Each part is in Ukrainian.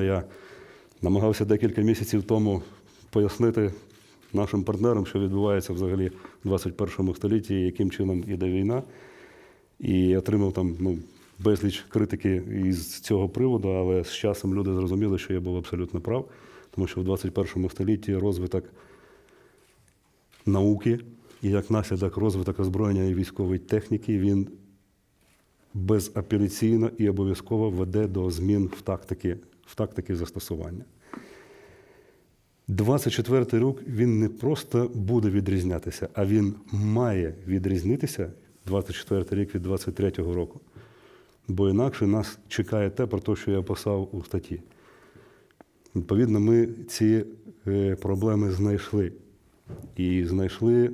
Я намагався декілька місяців тому пояснити нашим партнерам, що відбувається взагалі в 21 столітті, яким чином іде війна. І отримав там ну, безліч критики із цього приводу, але з часом люди зрозуміли, що я був абсолютно прав, тому що в 21 столітті розвиток науки і як наслідок розвиток озброєння і військової техніки, він безапеляційно і обов'язково веде до змін в тактики, в тактики застосування. 24-й рік він не просто буде відрізнятися, а він має відрізнитися 24-й рік від 23-го року. Бо інакше нас чекає те, про те, що я писав у статті. Відповідно, ми ці е, проблеми знайшли. І знайшли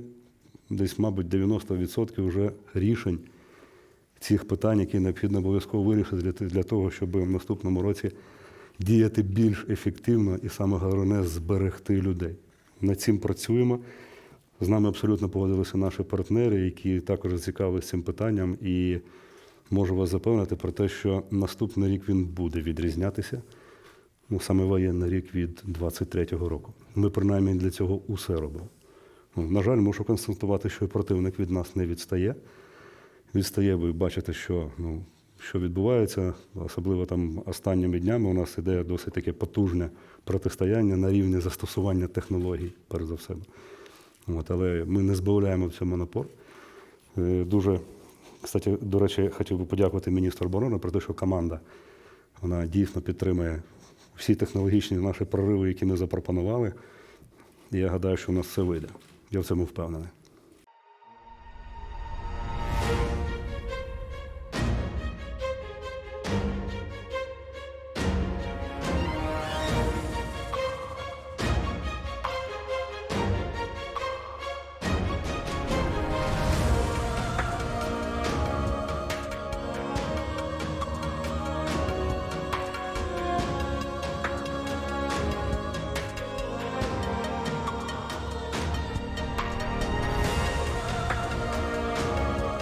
десь, мабуть, 90% вже рішень цих питань, які необхідно обов'язково вирішити для, для того, щоб в наступному році діяти більш ефективно і саме головне зберегти людей. Над цим працюємо. З нами абсолютно погодилися наші партнери, які також зацікавилися цим питанням, і можу вас запевнити про те, що наступний рік він буде відрізнятися. Ну, саме воєнний рік від 23-го року. Ми принаймні для цього усе робимо. Ну, на жаль, мушу констатувати, що противник від нас не відстає. Відстає, ви бачите, що, ну, що відбувається, особливо там останніми днями у нас іде досить таке потужне протистояння на рівні застосування технологій, перш за все. От, але ми не збавляємо в цьому напор. Е, Дуже, кстати, до речі, хотів би подякувати міністру оборони про те, що команда вона дійсно підтримує всі технологічні наші прориви, які ми запропонували. І я гадаю, що у нас все вийде. Я в цьому впевнений.